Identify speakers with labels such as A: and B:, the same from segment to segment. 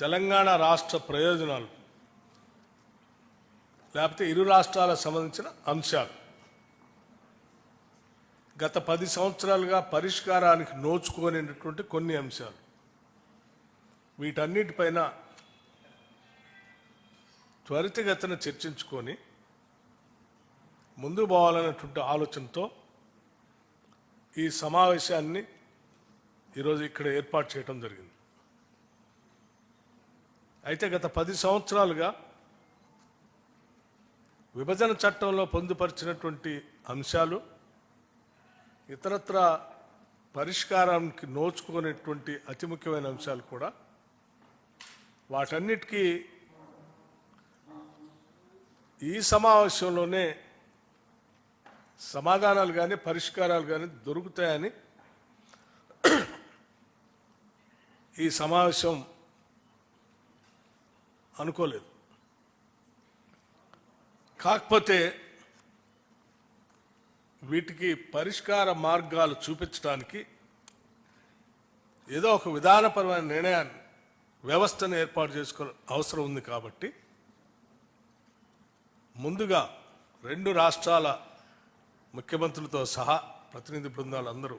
A: తెలంగాణ రాష్ట్ర ప్రయోజనాలు లేకపోతే ఇరు రాష్ట్రాలకు సంబంధించిన అంశాలు. గత పది సంవత్సరాలుగా పరిష్కారానికి నోచుకోలేనటువంటి కొన్ని అంశాలు. వీటన్నిటిపైన త్వరితగతిన చర్చించుకొని ముందు పోవాలనేటువంటి ఆలోచనతో ఈ సమావేశాన్ని ఈరోజు ఇక్కడ ఏర్పాటు చేయడం జరిగింది. అయితే గత పది సంవత్సరాలుగా విభజన చట్టంలో పొందుపరిచినటువంటి అంశాలు ఇతరత్ర పరిష్కారానికి నోచుకునేటువంటి అతి ముఖ్యమైన అంశాలు కూడా వాటన్నిటికీ ఈ సమావేశంలోనే సమాధానాలు కానీ పరిష్కారాలు కానీ దొరుకుతాయని ఈ సమావేశం అనుకోలేదు. కాకపోతే వీటికి పరిష్కార మార్గాలు చూపించడానికి ఏదో ఒక విధానపరమైన నిర్ణయాన్ని వ్యవస్థను ఏర్పాటు చేసుకో అవసరం ఉంది కాబట్టి ముందుగా రెండు రాష్ట్రాల ముఖ్యమంత్రులతో సహా ప్రతినిధి బృందాలు అందరూ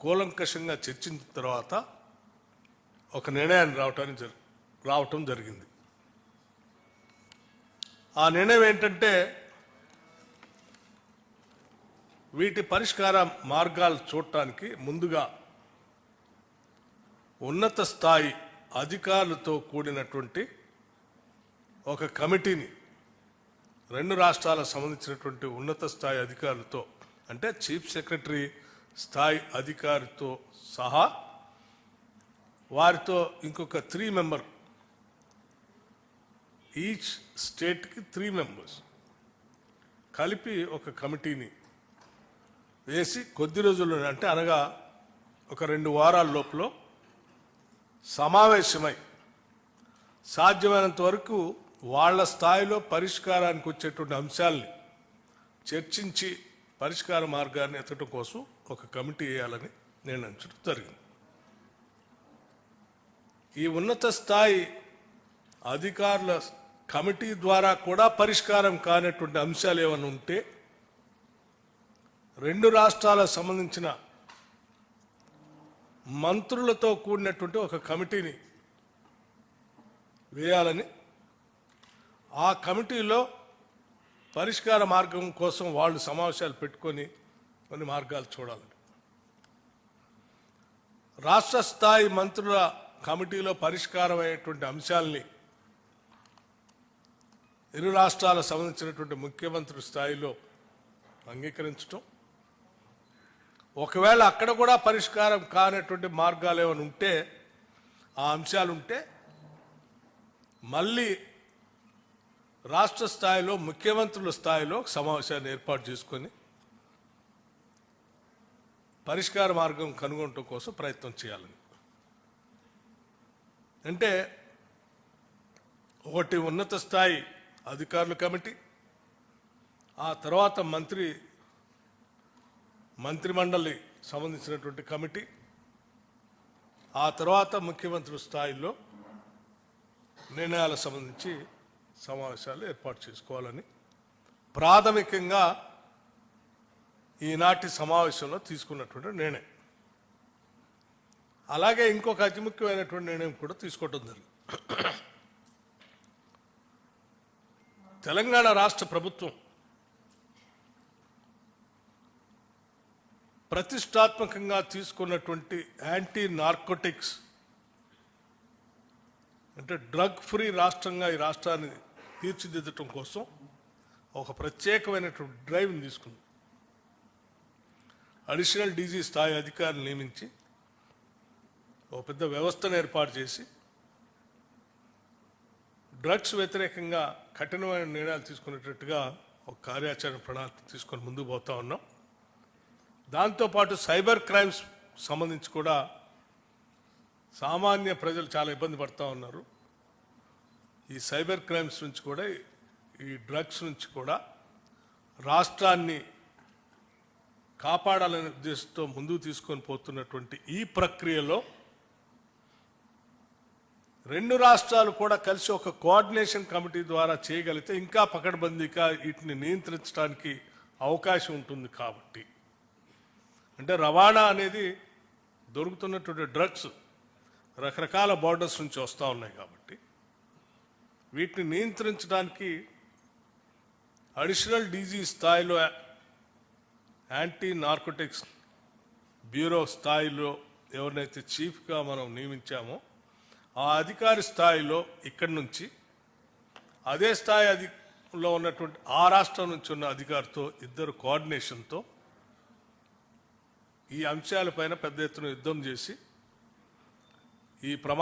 A: కూలంకషంగా చర్చించిన తర్వాత ఒక నిర్ణయాన్ని రావటానికి జరి రావటం జరిగింది. ఆ నిర్ణయం ఏంటంటే వీటి పరిష్కార మార్గాలు చూడటానికి ముందుగా ఉన్నత స్థాయి అధికారులతో కూడినటువంటి ఒక కమిటీని రెండు రాష్ట్రాలకు సంబంధించినటువంటి ఉన్నత స్థాయి అధికారులతో అంటే చీఫ్ సెక్రటరీ స్థాయి అధికారితో సహా వారితో ఇంకొక త్రీ మెంబర్ ఈచ్ స్టేట్కి త్రీ మెంబర్స్ కలిపి ఒక కమిటీని వేసి కొద్ది రోజుల్లో అంటే అనగా ఒక రెండు వారాల లోపల సమావేశమై సాధ్యమైనంత వరకు వాళ్ళ స్థాయిలో పరిష్కారానికి వచ్చేటువంటి అంశాల్ని చర్చించి పరిష్కార మార్గాన్ని ఎత్తడం కోసం ఒక కమిటీ వేయాలని నిర్ణయించడం జరిగింది. ఈ ఉన్నత స్థాయి అధికారుల కమిటీ ద్వారా కూడా పరిష్కారం కానటువంటి అంశాలు ఏమైనా ఉంటే రెండు రాష్ట్రాలకు సంబంధించిన మంత్రులతో కూడినటువంటి ఒక కమిటీని వేయాలని ఆ కమిటీలో పరిష్కార మార్గం కోసం వాళ్ళు సమావేశాలు పెట్టుకొని కొన్ని మార్గాలు చూడాలని రాష్ట్ర స్థాయి మంత్రుల కమిటీలో పరిష్కారం అయ్యేటువంటి అంశాలని ఇరు రాష్ట్రాలకు సంబంధించినటువంటి ముఖ్యమంత్రి స్థాయిలో అంగీకరించటం. ఒకవేళ అక్కడ కూడా పరిష్కారం కానటువంటి మార్గాలు ఏమైనా ఉంటే ఆ అంశాలు ఉంటే మళ్ళీ రాష్ట్ర స్థాయిలో ముఖ్యమంత్రుల స్థాయిలో సమావేశాన్ని ఏర్పాటు చేసుకొని పరిష్కార మార్గం కనుగొనటం కోసం ప్రయత్నం చేయాలని. అంటే ఒకటి ఉన్నత స్థాయి అధికారుల కమిటీ ఆ తర్వాత మంత్రి మంత్రిమండలి సంబంధించినటువంటి కమిటీ ఆ తర్వాత ముఖ్యమంత్రి స్థాయిలో నిర్ణయాలకు సంబంధించి సమావేశాలు ఏర్పాటు చేసుకోవాలని ప్రాథమికంగా ఈనాటి సమావేశంలో తీసుకున్నటువంటి నిర్ణయం. అలాగే ఇంకొక అతి ముఖ్యమైనటువంటి నిర్ణయం కూడా తీసుకోవటం జరిగింది. తెలంగాణ రాష్ట్ర ప్రభుత్వం ప్రతిష్టాత్మకంగా తీసుకున్నటువంటి యాంటీ నార్కోటిక్స్ అంటే డ్రగ్ ఫ్రీ రాష్ట్రంగా ఈ రాష్ట్రాన్ని తీర్చిదిద్దటం కోసం ఒక ప్రత్యేకమైనటువంటి డ్రైవ్ని తీసుకుంది అడిషనల్ డీజీ స్థాయి అధికారిని నియమించి ఒక పెద్ద వ్యవస్థను ఏర్పాటు చేసి డ్రగ్స్ వ్యతిరేకంగా కఠినమైన నిర్ణయాలు తీసుకునేటట్టుగా ఒక కార్యాచరణ ప్రణాళిక తీసుకొని ముందుకు పోతా ఉన్నాం. దాంతోపాటు సైబర్ క్రైమ్స్ సంబంధించి కూడా సామాన్య ప్రజలు చాలా ఇబ్బంది పడుతూ ఉన్నారు. ఈ సైబర్ క్రైమ్స్ నుంచి కూడా ఈ డ్రగ్స్ నుంచి కూడా రాష్ట్రాన్ని కాపాడాలనే ఉద్దేశంతో ముందుకు తీసుకొని పోతున్నటువంటి ఈ ప్రక్రియలో రెండు రాష్ట్రాలు కూడా కలిసి ఒక కోఆర్డినేషన్ కమిటీ ద్వారా చేయగలిగితే ఇంకా పకడ్బందీగా వీటిని నియంత్రించడానికి అవకాశం ఉంటుంది కాబట్టి. అంటే రవాణా అనేది దొరుకుతున్నటువంటి డ్రగ్స్ రకరకాల బార్డర్స్ నుంచి వస్తూ ఉన్నాయి కాబట్టి. వీటిని నియంత్రించడానికి అడిషనల్ డీజీ స్థాయిలో యాంటీ నార్కోటిక్స్ బ్యూరో స్థాయిలో ఎవరినైతే చీఫ్గా మనం నియమించామో ఆ అధికారి స్థాయిలో ఇక్కడి నుంచి అదే స్థాయి అధిలో ఉన్నటువంటి ఆ రాష్ట్రం నుంచి ఉన్న అధికారితో ఇద్దరు కోఆర్డినేషన్తో ఈ అంశాలపైన పెద్ద ఎత్తున యుద్ధం చేసి ఈ ప్రమా